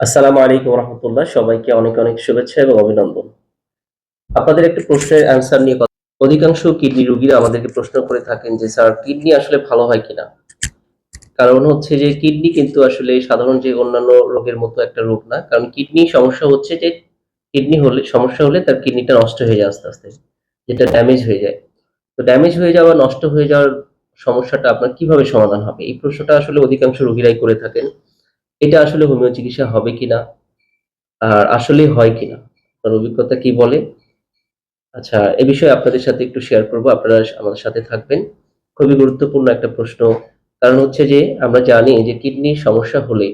আসসালামু আলাইকুম রহমতুল্লাহ। সবাইকে অনেক অনেক শুভেচ্ছা এবং অভিনন্দন। আপনাদের একটি প্রশ্নের অ্যান্সার নিয়ে অধিকাংশ কিডনি রোগীরা আমাদেরকে প্রশ্ন করে থাকেন যে, স্যার কিডনি আসলে ভালো হয় কিনা? কারণ হচ্ছে যে কিডনি কিন্তু আসলে সাধারণ যে অন্যান্য রোগের মতো একটা রোগ না। কারণ কিডনি সমস্যা হচ্ছে যে কিডনি হলে সমস্যা হলে তার কিডনিটা নষ্ট হয়ে যায় আস্তে আস্তে, যেটা ড্যামেজ হয়ে যায়। তো ড্যামেজ হয়ে যাওয়া, নষ্ট হয়ে যাওয়ার সমস্যাটা আপনার কীভাবে সমাধান হবে? এই প্রশ্নটা আসলে অধিকাংশ রোগীরাই করে থাকেন। এটা আসলে হোমিও চিকিৎসা হবে কিনা? আর আসলে হয় কিনা? আপনার অভিজ্ঞতা কি বলে? আচ্ছা এ বিষয়ে আপনাদের সাথে একটু শেয়ার করব। আপনারা আমাদের সাথে থাকবেন। খুবই গুরুত্বপূর্ণ একটা প্রশ্ন। কারণ হচ্ছে যে, আমরা জানি যে কিডনির সমস্যা হলে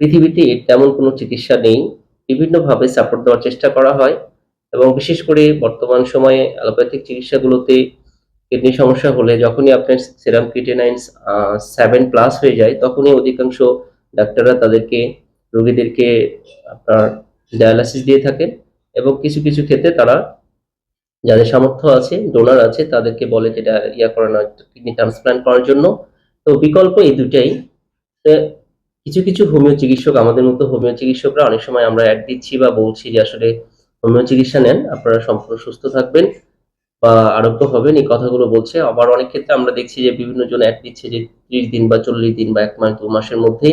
পৃথিবীতে তেমন কোনো চিকিৎসা নেই। বিভিন্নভাবে সাপোর্ট দেওয়ার চেষ্টা করা হয় এবং বিশেষ করে বর্তমান সময়ে অ্যালোপ্যাথিক চিকিৎসাগুলোতে কিডনি সমস্যা হলে যখনই আপনার সেরাম ক্রিটেনাইন্স সেভেন প্লাস হয়ে যায়, তখনই অধিকাংশ ডাক্তাররা তাদেরকে, রোগীদেরকে আপনার ডায়ালাসিস দিয়ে থাকেন এবং কিছু কিছু ক্ষেত্রে তারা যাদের সামর্থ্য আছে ডোনার আছে, তাদেরকে বলে যেটা ইয়া করানো কিডনি ট্রান্সপ্লান্ট করার জন্য। তো বিকল্প এই দুটাই কিছু কিছু হোমিও চিকিৎসক, আমাদের মতো হোমিও চিকিৎসকরা অনেক সময় আমরা অ্যাড দিচ্ছি বা বলছি যে আসলে হোমিও চিকিৎসা নেন, আপনারা সম্পূর্ণ সুস্থ থাকবেন বা আরোগ্য হবেন, এই কথাগুলো বলছে। আবার অনেক ক্ষেত্রে আমরা দেখছি যে বিভিন্ন জন অ্যাড দিচ্ছে যে ত্রিশ দিন বা চল্লিশ দিন বা এক মাস, দু মাসের মধ্যে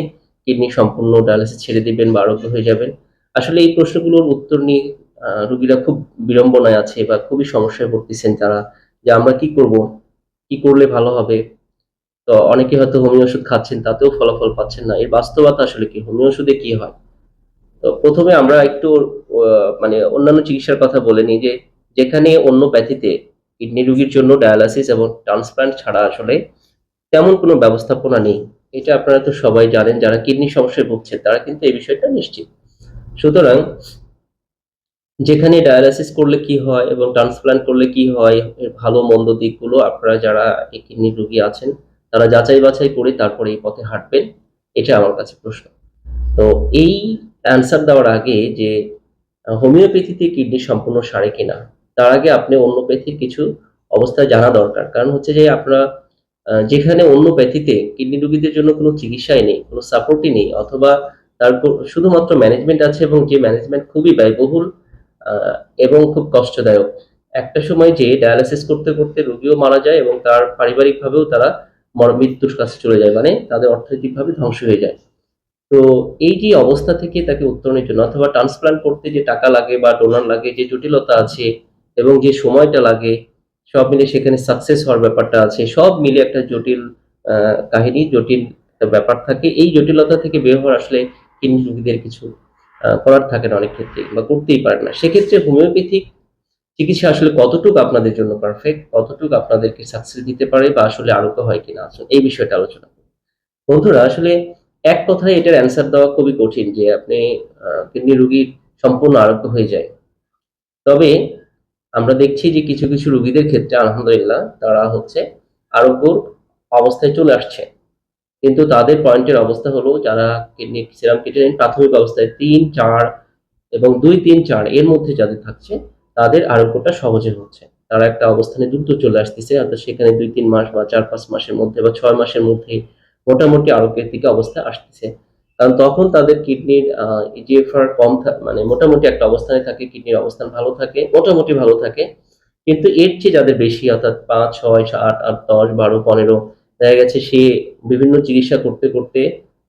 কিডনি সম্পূর্ণ ডায়ালিসিস ছেড়ে দিবেন বা আরোগ্য হয়ে যাবেন। আসলে এই প্রশ্নগুলোর উত্তর নিয়ে রোগীরা খুব বিড়ম্বনায় আছে বা খুবই সমস্যায় পড়তেছেন তারা যে আমরা কি করব, কি করলে ভালো হবে। তো অনেকে হয়তো হোমিও ওষুধ খাচ্ছেন, তাতেও ফলাফল পাচ্ছেন না। এর বাস্তবতা আসলে কি, হোমিও ওষুধে কি হয়? তো প্রথমে আমরা একটু মানে অন্যান্য চিকিৎসার কথা বলে নিই যে, যেখানে অন্য ব্যাধিতে কিডনি রোগীর জন্য ডায়ালাসিস এবং ট্রান্সপ্লান্ট ছাড়া আসলে তেমন কোনো ব্যবস্থাপনা নেই। এটা আপনারা তো সবাই জানেন, যারা কিডনি সমস্যায় ভুগছেন, তারা কিন্তু এই বিষয়টা নিশ্চিত। সুতরাং যেখানে ডায়ালাসিস করলে কি হয় এবং ট্রান্সপ্লান্ট করলে কি হয় ভালো মন্দ দিকগুলো আপনারা যারা এই কিডনি রোগী আছেন, তারা যাচাই বাছাই করে তারপরে এই পথে হাঁটবেন, এটা আমার কাছে প্রশ্ন। তো এই অ্যান্সার দেওয়ার আগে যে, হোমিওপ্যাথিতে কিডনি সম্পূর্ণ সারে কিনা, তার আগে আপনি অন্যপ্যাথির কিছু অবস্থা জানা দরকার। কারণ হচ্ছে যে, আপনারা আহ, অন্য অন্যপ্যাথিতে কিডনি রোগীদের জন্য কোনো চিকিৎসাই নেই কোনো সাপোর্টই নেই অথবা তার শুধুমাত্র ম্যানেজমেন্ট আছে এবং যে ম্যানেজমেন্ট খুবই ব্যয়বহুল এবং খুব কষ্টদায়ক। একটা সময় যে ডায়ালিসিস করতে করতে রোগীও মারা যায় এবং তার পারিবারিকভাবেও তারা মৃত্যুর কাছে চলে যায় মানে তাদের অর্থনৈতিকভাবে ধ্বংস হয়ে যায়। তো এই যে অবস্থা থেকে তাকে উত্তরণের জন্য অথবা ট্রান্সপ্লান্ট করতে যে টাকা লাগে বা ডোনার লাগে যে জটিলতা আছে এবং যে সময়টা লাগে সব মিলে সেখানে সাকসেস হওয়ার ব্যাপারটা আছে। সব মিলে একটা জটিল কাহিনী, জটিল ব্যাপার থাকে। এই জটিলতা থেকে বের হওয়ার আসলে কিডনি রোগীদের কিছু করার থাকে না অনেক ক্ষেত্রে বা করতেই পারে না। সেক্ষেত্রে হোমিওপ্যাথিক চিকিৎসা আসলে কতটুকু আপনাদের জন্য পারফেক্ট কতটুকু আপনাদেরকে সাকসেস দিতে পারে বা আসলে আরোগ্য হয় কিনা? আসলে এই বিষয়টা আলোচনা বন্ধুরা, আসলে এক কথায় এটার অ্যান্সার দেওয়া খুবই কঠিন যে আপনি কিডনি রুগীর সম্পূর্ণ আরোগ্য হয়ে যায়। তবে আমরা দেখছি যে কিছু কিছু রোগীদের ক্ষেত্রে, আলহামদুলিল্লাহ, তারা হচ্ছে আরোগ্যর অবস্থায় চলে আসছে। কিন্তু তাদের পয়েন্টের অবস্থা হলো যারা কিডনি, সিরাম, কিডনি, প্রাথমিক অবস্থায় তিন, চার এবং দুই, তিন, চার এর মধ্যে যাদের থাকছে, তাদের আরোগ্যটা সহজে হচ্ছে। তারা একটা অবস্থানে দ্রুত চলে আসতেছে, অর্থাৎ সেখানে দুই, তিন মাস বা চার, পাঁচ মাসের মধ্যে বা ছয় মাসের মধ্যে মোটামুটি আরোগ্যের দিকে অবস্থা আসতেছে। কারণ তখন তাদের কিডনির ইজিএফআর কম মানে মোটামুটি একটা অবস্থানে থাকে, কিডনির অবস্থান ভালো থাকে, মোটামুটি ভালো থাকে। কিন্তু এর চেয়ে যাদের বেশি, অর্থাৎ পাঁচ, ছয় আট আট, দশ, বারো, পনেরো, দেখা গেছে সে বিভিন্ন চিকিৎসা করতে করতে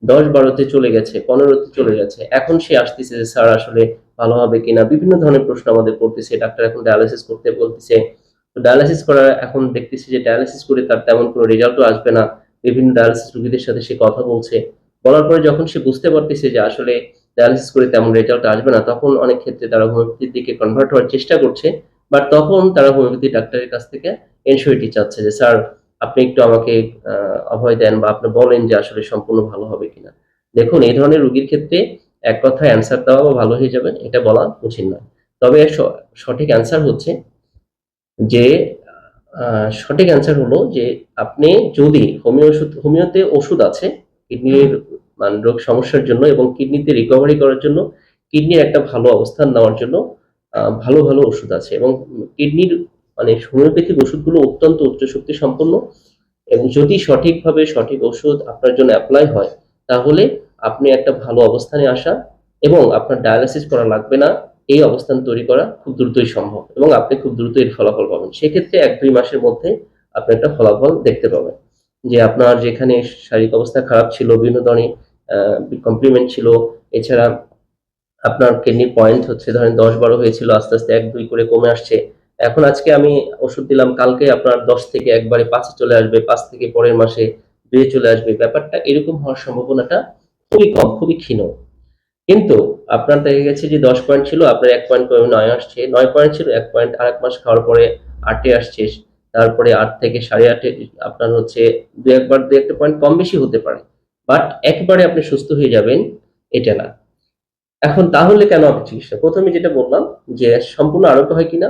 দশ, বারোতে চলে গেছে, পনেরোতে চলে গেছে। এখন সে আসতেছে যে, স্যার, আসলে ভালো হবে কিনা? বিভিন্ন ধরনের প্রশ্ন আমাদের করতেছে, ডাক্তার এখন ডায়ালিসিস করতে বলতেছে। তো ডায়ালিসিস করা এখন দেখতেছি যে ডায়ালিসিস করে তার তেমন কোনো রেজাল্টও আসবে না। বিভিন্ন ডায়ালিসিস রোগীদের সাথে সে কথা বলছে। বলার পরে যখন সে বুঝতে পারতেছে যে আসলে ডায়ালিসিস করে তেমন রেজাল্ট আসবে না, তখন অনেক ক্ষেত্রে তারা হোমিওপ্যাথির দিকে কনভার্ট হওয়ার চেষ্টা করছে। বাট তখন তারা হোমিওপ্যাথি ডাক্তারের কাছ থেকে এনশিওরিটি চাচ্ছে যে, স্যার, আপনি একটু আমাকে অভয় দেন বা আপনি বলেন যে আসলে সম্পূর্ণ ভালো হবে কিনা। দেখুন, এই ধরনের রোগীর ক্ষেত্রে এক কথায় অ্যান্সার দেওয়া বা ভালো হয়ে যাবে, এটা বলা উচিত নয়। তবে সঠিক অ্যান্সার হচ্ছে যে সঠিক অ্যান্সার হলো যে, আপনি যদি হোমিও ওষুধ হোমিওতে ওষুধ আছে, কিডনির মানে রোগ সমস্যার জন্য এবং কিডনিতে রিকভারি করার জন্য কিডনির একটা ভালো অবস্থান নেওয়ার জন্য ভালো ভালো ওষুধ আছে এবং কিডনির মানে হোমিওপ্যাথিক ওষুধগুলো অত্যন্ত উচ্চ শক্তি সম্পন্ন এবং যদি সঠিকভাবে সঠিক ওষুধ আপনার জন্য অ্যাপ্লাই হয়, তাহলে আপনি একটা ভালো অবস্থানে আসা এবং আপনার ডায়ালিসিস করা লাগবে না, এই অবস্থান তৈরি করা খুব দ্রুতই সম্ভব এবং আপনি খুব দ্রুত এর ফলাফল পাবেন। সেক্ষেত্রে এক, দুই মাসের মধ্যে আপনি একটা ফলাফল দেখতে পাবেন যে আপনার যেখানে শারীরিক অবস্থা খারাপ ছিল বিভিন্ন ধরনের কমপ্লিমেন্ট ছিল। এছাড়া আপনার কিডনি পয়েন্ট হচ্ছে, ধরেন দশ বারো হয়েছিল, আস্তে আস্তে এক দুই করে কমে আসছে। এখন আজকে আমি ওষুধ দিলাম, কালকে আপনার দশ থেকে একবারে পাঁচে চলে আসবে, পাঁচ থেকে পরের মাসে দুয়ে চলে আসবে। ব্যাপারটা এরকম হওয়ার সম্ভাবনাটা খুবই কম, খুবই ক্ষীণ। কিন্তু আপনার দেখা গেছে যে দশ পয়েন্ট ছিল, আপনার এক পয়েন্ট কমে নয় আসছে, নয় পয়েন্ট ছিল, এক পয়েন্ট আর এক মাস খাওয়ার পরে আটে আসছে। তারপরে আট থেকে সাড়ে আটে আপনার হচ্ছে দু একবার দু একটা পয়েন্ট কম বেশি হতে পারে। বাট একবারে আপনি সুস্থ হয়ে যাবেন, এটা না। এখন তাহলে কেন আপনি চিকিৎসা? প্রথমে যেটা বললাম যে সম্পূর্ণ আরোগ্য হয় কিনা?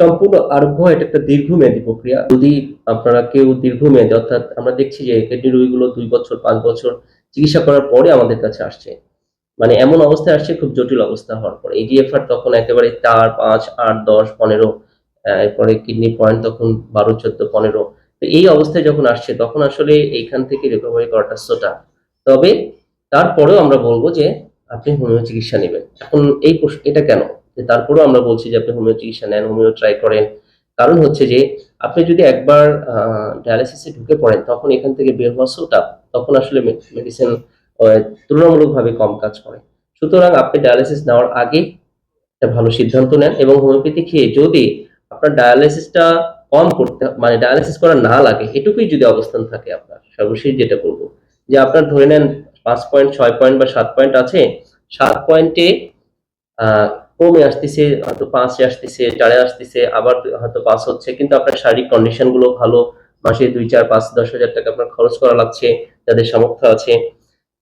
সম্পূর্ণ আরোগ্য হয়, এটা একটা দীর্ঘমেয়াদী প্রক্রিয়া। যদি আপনারা কেউ দীর্ঘমেয়াদী, অর্থাৎ আমরা দেখছি যে কিডনি রোগীগুলো দুই বছর, পাঁচ বছর চিকিৎসা করার পরে আমাদের কাছে আসছে। মানে এমন অবস্থায় আসছে, খুব জটিল অবস্থা হওয়ার পরে। ইজিএফআর তখন একেবারে চার, পাঁচ, আট, দশ, পনেরো, এরপরে কিডনি পয়েন্ট তখন বারো, চোদ্দ, পনেরো। তো এই অবস্থায় যখন আসছে, তখন আসলে এইখান থেকে রিকভারি করাটা সোটা তবে তারপরেও আমরা বলব যে আপনি হোমিও চিকিৎসা নেবেন। এখন এই এটা কেন? যে তারপরেও আমরা বলছি যে আপনি হোমিও চিকিৎসা নেন, হোমিও ট্রাই করেন। কারণ হচ্ছে যে, আপনি যদি একবার ডায়ালিসিসে ঢুকে পড়েন, তখন এখান থেকে বের হওয়া সোটা তখন আসলে মেডিসিন তুলনামূলকভাবে কম কাজ করে। সুতরাং আপনি ডায়ালিসিস নেওয়ার আগে একটা ভালো সিদ্ধান্ত নেন এবং হোমিওপ্যাথি খেয়ে যদি আপনার ডায়ালিসিসটা কম করতে মানে ডায়ালিসিস করা না লাগে, এটুকুই যদি অবস্থান থাকে আপনার, সর্বশেষ যেটা বলব। যে আপনার ধরে নেন পাঁচ পয়েন্ট ছয় পয়েন্ট বা সাত পয়েন্ট আছে, সাত পয়েন্টে কমে আসতেছে, হয়তো পাঁচে আসতেছে, চারে আসতেছে, আবার হয়তো পাঁচ হচ্ছে, কিন্তু আপনার শারীরিক কন্ডিশনগুলো ভালো, মাসে দুই, চার, পাঁচ, দশ হাজার টাকা আপনার খরচ করা লাগছে, যাদের সামর্থ্য আছে।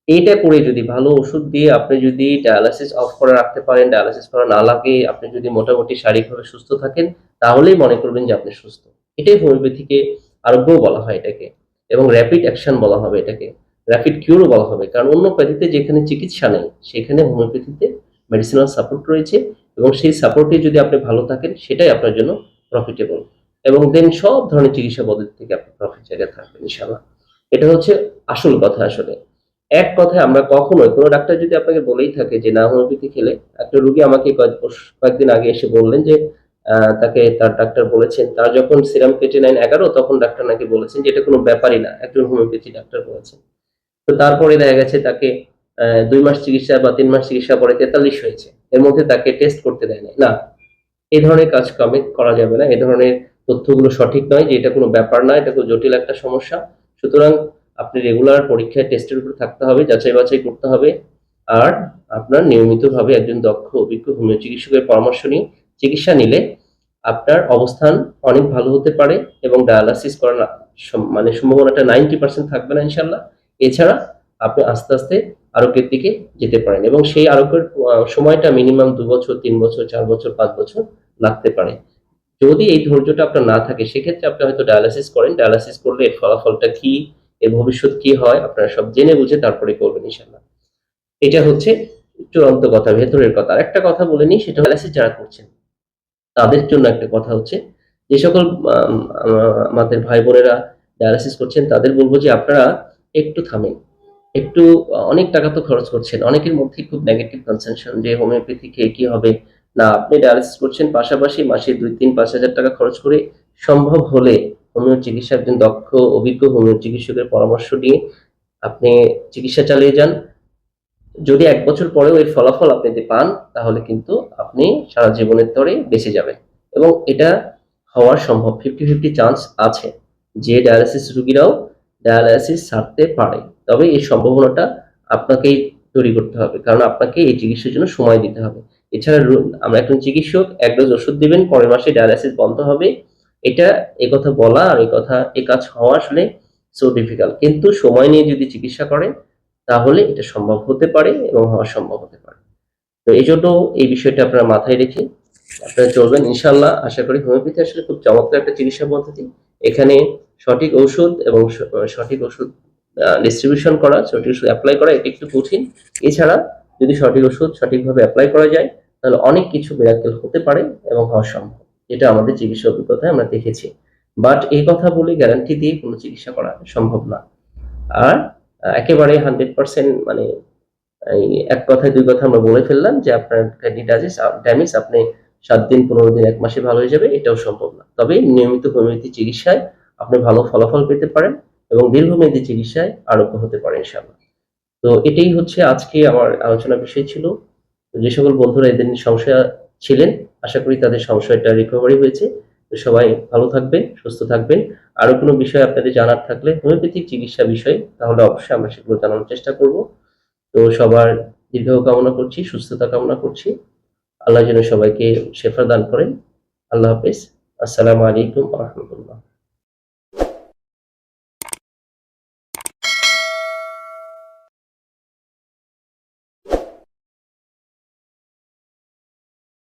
এইটা করে যদি ভালো ওষুধ দিয়ে আপনি যদি ডায়ালিসিস অফ করে রাখতে পারেন ডায়ালিসিস করা না লাগে, আপনি যদি মোটামুটি শারীরিকভাবে সুস্থ থাকেন, তাহলেই মনে করবেন যে আপনি সুস্থ। এটাই হোমিওপ্যাথিকে আরোগ্য বলা হয় এটাকে, এবং র্যাপিড অ্যাকশন বলা হবে এটাকে। র্যাপিড কিউরও বলা হবে। কারণ অন্য প্যাথিতে যেখানে চিকিৎসা নেই, সেখানে হোমিওপ্যাথিতে মেডিসিনাল সাপোর্ট রয়েছে এবং সেই সাপোর্টে যদি আপনি ভালো থাকেন, সেটাই আপনার জন্য প্রফিটেবল এবং দেন সব ধরনের চিকিৎসা পদ্ধতি থেকে আপনি প্রফিট জায়গায় থাকবেন ইনশাল্লাহ এটা হচ্ছে আসল কথা আসলে। এক কথায় আমরা কখনোই, কোনো ডাক্তার যদি আপনাকে বলেই থাকে যে না, হোমিওপ্যাথি খেলে, একটা রুগী আমাকে কয়েকদিন আগে এসে বললেন যে তাকে তার ডাক্তার বলেছেন, তার যখন সিরাম কেটে নাইন এগারো, তখন ডাক্তার নাকি বলেছেন যে এটা কোনো ব্যাপারই না, একজন হোমিওপ্যাথি ডাক্তার বলেছেন। তো তারপরে দেখা গেছে তাকে দুই মাস চিকিৎসা বা তিন মাস চিকিৎসা পরে তেতাল্লিশ হয়েছে। এর মধ্যে তাকে টেস্ট করতে দেয় নাই। না এই ধরনের কাজ কামে করা যাবে না। এ ধরনের তথ্যগুলো সঠিক নয় যে এটা কোনো ব্যাপার না, এটা খুব জটিল একটা সমস্যা। সুতরাং আপনি রেগুলার পরীক্ষায় টেস্টের উপর থাকতে হবে, যাচাই বাছাই করতে হবে। আর আপনার নিয়মিতভাবে একজন দক্ষ, অভিজ্ঞ হোমিও চিকিৎসকের পরামর্শ নিয়ে চিকিৎসা নিলে আপনার অবস্থান অনেক ভালো হতে পারে এবং ডায়ালাসিস করার মানে সম্ভাবনাটা নাইনটি পার্সেন্ট থাকবে না ইনশাল্লাহ। এছাড়া আপনি আস্তে আস্তে আরোগ্যের দিকে যেতে পারেন এবং সেই আরোগ্যের সময়টা মিনিমাম দু বছর তিন বছর চার বছর পাঁচ বছর লাগতে পারে। যদি এই ধৈর্যটা আপনার না থাকে সেক্ষেত্রে আপনি হয়তো ডায়ালিসিস করেন। ডায়ালিসিস করলে এর ফলাফলটা কি এর ভবিষ্যৎ কি হয় আপনারা সব জেনে বুঝে তারপরে করবেন ইনশাল্লাহ এটা হচ্ছে চূড়ান্ত কথা ভেতরের কথা। আর একটা কথা বলে নিই সেটা ডায়ালিসিস যারা করছেন তাদের জন্য একটা কথা হচ্ছে যে সকল আম, আম- আমাদের ভাই বোনেরা ডায়ালিসিস করছেন তাদের বলব যে আপনারা একটু থামেন। একটু অনেক টাকা তো খরচ করছেন। অনেকের মধ্যে খুব নেগেটিভ কনসেনশন যে হোমিওপ্যাথি খেয়ে কি হবে? না, আপনি ডায়ালিসিস করছেন, পাশাপাশি মাসে দুই তিন, পাঁচ হাজার টাকা খরচ করে সম্ভব হলে হোমিও চিকিৎসা একজন দক্ষ, অভিজ্ঞ হোমিও চিকিৎসকের পরামর্শ নিয়ে আপনি চিকিৎসা চালিয়ে যান। যদি এক বছর পরেও এর ফলাফল আপনি যদি পান, তাহলে কিন্তু আপনি সারা জীবনের তরে বেঁচে যাবেন। এবং এটা হওয়ার সম্ভব। ফিফটি ফিফটি চান্স আছে। যে ডায়ালিসিস রুগীরাও ডায়ালিসিস ছাড়তে পারে। তবে এই সম্ভাবনাটা আপনাকেই তৈরি করতে হবে। কারণ আপনাকে এই চিকিৎসার জন্য সময় দিতে হবে। এছাড়া আমরা একজন চিকিৎসক, এক ডোজ ওষুধ দিবেন, পরের মাসে ডায়ালিসিস বন্ধ হবে। এটা কথা বলা আর কথা, এ কাজ হওয়া আসলে সো ডিফিকাল্ট কিন্তু সময় নিয়ে যদি চিকিৎসা করেন তাহলে এটা সম্ভব হতে পারে এবং হওয়া সম্ভব হতে পারে। তো এই জন্য এই বিষয়টা আপনারা মাথায় রেখে আপনারা চলবেন ইনশাল্লাহ আশা করি হোমিওপ্যাথি আসলে খুব চমৎকার একটা চিকিৎসা পদ্ধতি। এখানে সঠিক ঔষধ এবং সঠিক ওষুধ ডিস্ট্রিবিউশন করা, সঠিক ওষুধ অ্যাপ্লাই করা, এটা একটু কঠিন। এছাড়া যদি সঠিক ওষুধ সঠিকভাবে অ্যাপ্লাই করা যায়, তাহলে অনেক কিছু মিরাকেল হতে পারে এবং হওয়া সম্ভব। এটা আমাদের চিকিৎসা অভিজ্ঞতায় আমরা দেখেছি। বাট এই কথা বলে গ্যারান্টি দিয়ে কোনো চিকিৎসা করা সম্ভব না। আর একেবারে হান্ড্রেড পার্সেন্ট মানে এক কথায় দুই কথা আমরা বলে ফেললাম যে আপনার কিডনি ড্যামেজ আপনি সাত দিন, পনেরো দিন, এক মাসে ভালো হয়ে যাবে, এটাও সম্ভব না। তবে নিয়মিত হোমিওপ্যাথি চিকিৎসায় আপনি ভালো ফলাফল পেতে পারেন এবং দীর্ঘমেয়াদী চিকিৎসায় আরোগ্য হতে পারে ইনশাআল্লাহ। তো এটাই হচ্ছে আজকে আমার আলোচনা বিষয় ছিল। যে সকল বন্ধুরা এদের সংশয় ছিলেন, আশা করি তাদের সংশয়টা রিকভারি হয়েছে। তো সবাই ভালো থাকবেন, সুস্থ থাকবেন। আরও কোনো বিষয় আপনাদের জানার থাকলে হোমিওপ্যাথিক চিকিৎসা বিষয়ে, তাহলে অবশ্যই আমরা সেগুলো জানানোর চেষ্টা করব। তো সবার দীর্ঘ কামনা করছি, সুস্থতা কামনা করছি। আল্লাহ যেন সবাইকে শেফা দান করেন। আল্লাহ হাফিজ। আসসালামু আলাইকুম রহমতুল্লাহ।